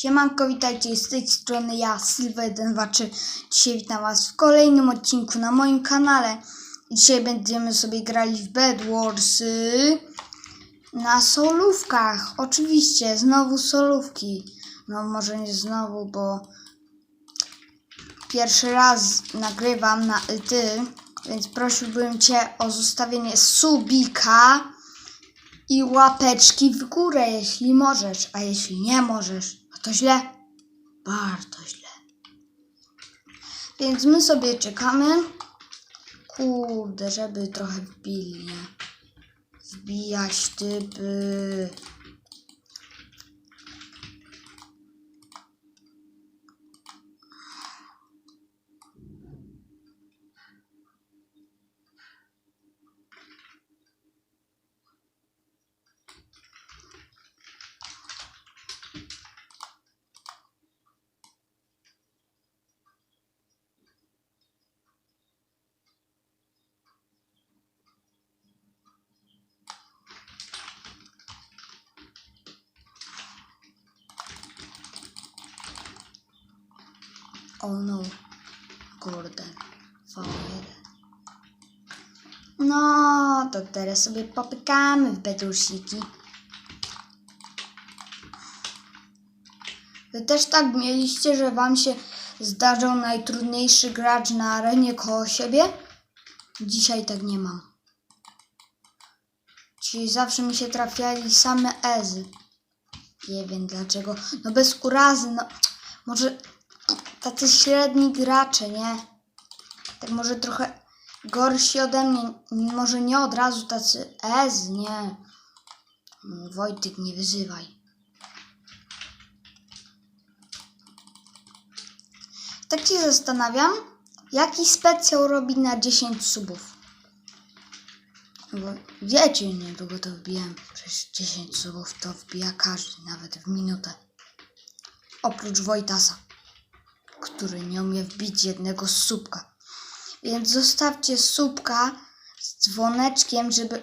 Siemanko, witajcie z tej strony ja, Sylwa123. Dzisiaj witam was w kolejnym odcinku na moim kanale. Dzisiaj będziemy sobie grali w Bed Wars y, na solówkach. Oczywiście, znowu solówki. No może nie znowu, bo pierwszy raz nagrywam na ty, więc prosiłbym cię o zostawienie subika i łapeczki w górę, jeśli możesz, a jeśli nie możesz, no to źle, bardzo źle. Więc my sobie czekamy. Kurde, żeby trochę wbili? Wbijać typy. Oh no. Kurde. V1. No, to teraz sobie popykamy w bedusiki. Wy też tak mieliście, że wam się zdarzał najtrudniejszy gracz na arenie koło siebie? Dzisiaj tak nie mam. Czyli zawsze mi się trafiali same ezy. Nie wiem dlaczego. No bez urazy, no. Może tacy średni gracze, nie? Tak może trochę gorsi ode mnie. Może nie od razu tacy ez, nie. Wojtek, nie wyzywaj. Tak się zastanawiam, jaki specjał robi na 10 subów. Bo wiecie, niedługo to wbijam. Przecież 10 subów to wbija każdy, nawet w minutę. Oprócz Wojtasa który nie umie wbić jednego słupka. Więc zostawcie słupka z dzwoneczkiem, żeby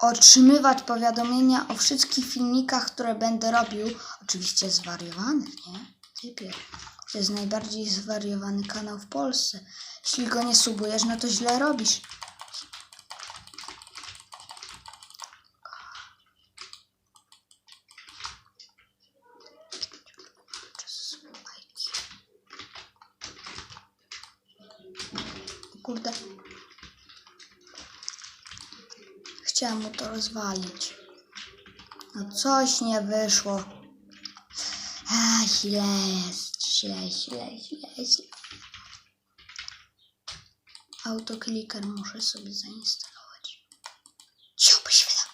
otrzymywać powiadomienia o wszystkich filmikach, które będę robił. Oczywiście zwariowanych, nie? Typie. To jest najbardziej zwariowany kanał w Polsce. Jeśli go nie subujesz, no to źle robisz. Kurde. Chciałam mu to rozwalić. No coś nie wyszło. A, źle jest. Źle, źle, źle, źle. Autokliker muszę sobie zainstalować. Ciągle świetla.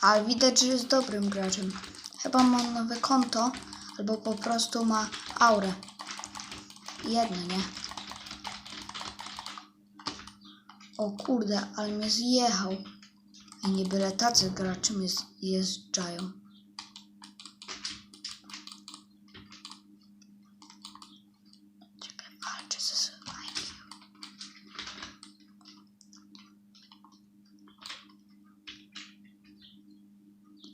Ale widać, że jest dobrym graczem. Chyba ma nowe konto, albo po prostu ma aurę. Jedno, nie? O kurde, ale mnie zjechał. I nie byle tacy gracze mnie zjeżdżają. Czekaj, ze.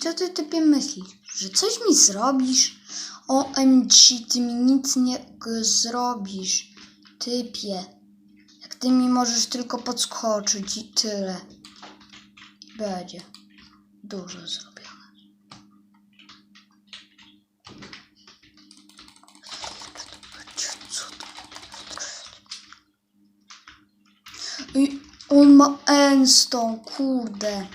Co ty typie myślisz? Że coś mi zrobisz? OMG, ty mi nic nie zrobisz. Typie. Jak ty mi możesz tylko podskoczyć i tyle. Będzie dużo zrobione. I on ma Enstone, kurde.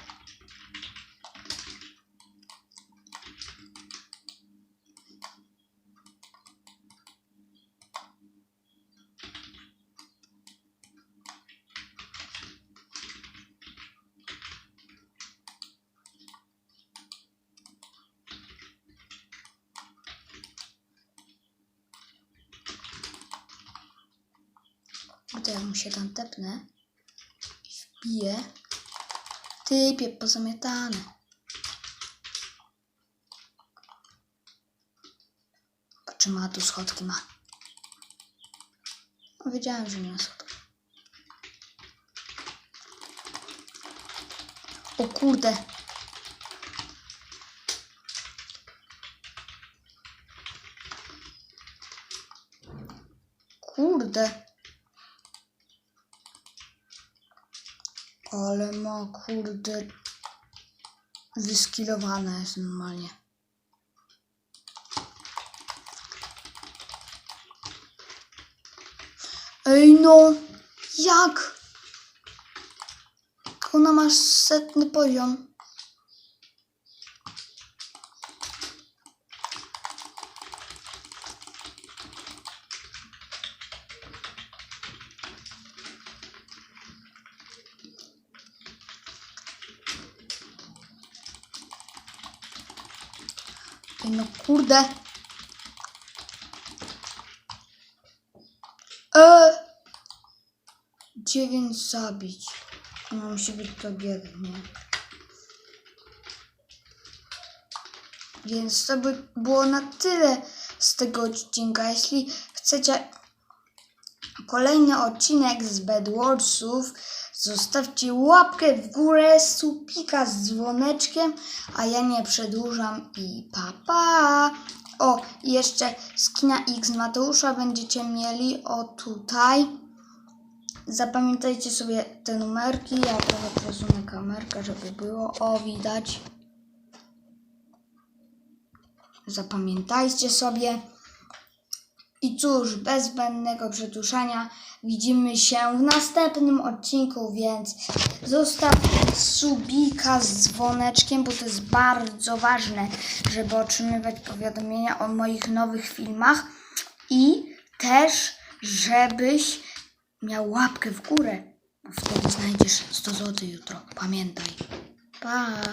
Kurde, jak mu się tam tepnę wbiję. Typie, pozamiatane. Patrzę, ma tu schodki, ma. No, wiedziałem, że nie ma schodków. O kurde. Kurde. Ale ma kurde. Wyskilowana jest normalnie. Ej no, jak? Ona ma setny poziom. No kurde. Eee. Dziewięć zabić. No musi być to biednie. Więc to by było na tyle z tego odcinka. Jeśli chcecie kolejny odcinek z Bedwarsów, zostawcie łapkę w górę, supika z dzwoneczkiem, a ja nie przedłużam i pa pa! O, jeszcze skina X Mateusza będziecie mieli, o tutaj. Zapamiętajcie sobie te numerki. Ja trochę przesunę kamerkę, żeby było. O, widać. Zapamiętajcie sobie. I cóż, bez zbędnego przedłużania widzimy się w następnym odcinku, więc zostawcie subika z dzwoneczkiem, bo to jest bardzo ważne, żeby otrzymywać powiadomienia o moich nowych filmach i też, żebyś miał łapkę w górę, bo wtedy znajdziesz 100 zł jutro. Pamiętaj. Pa!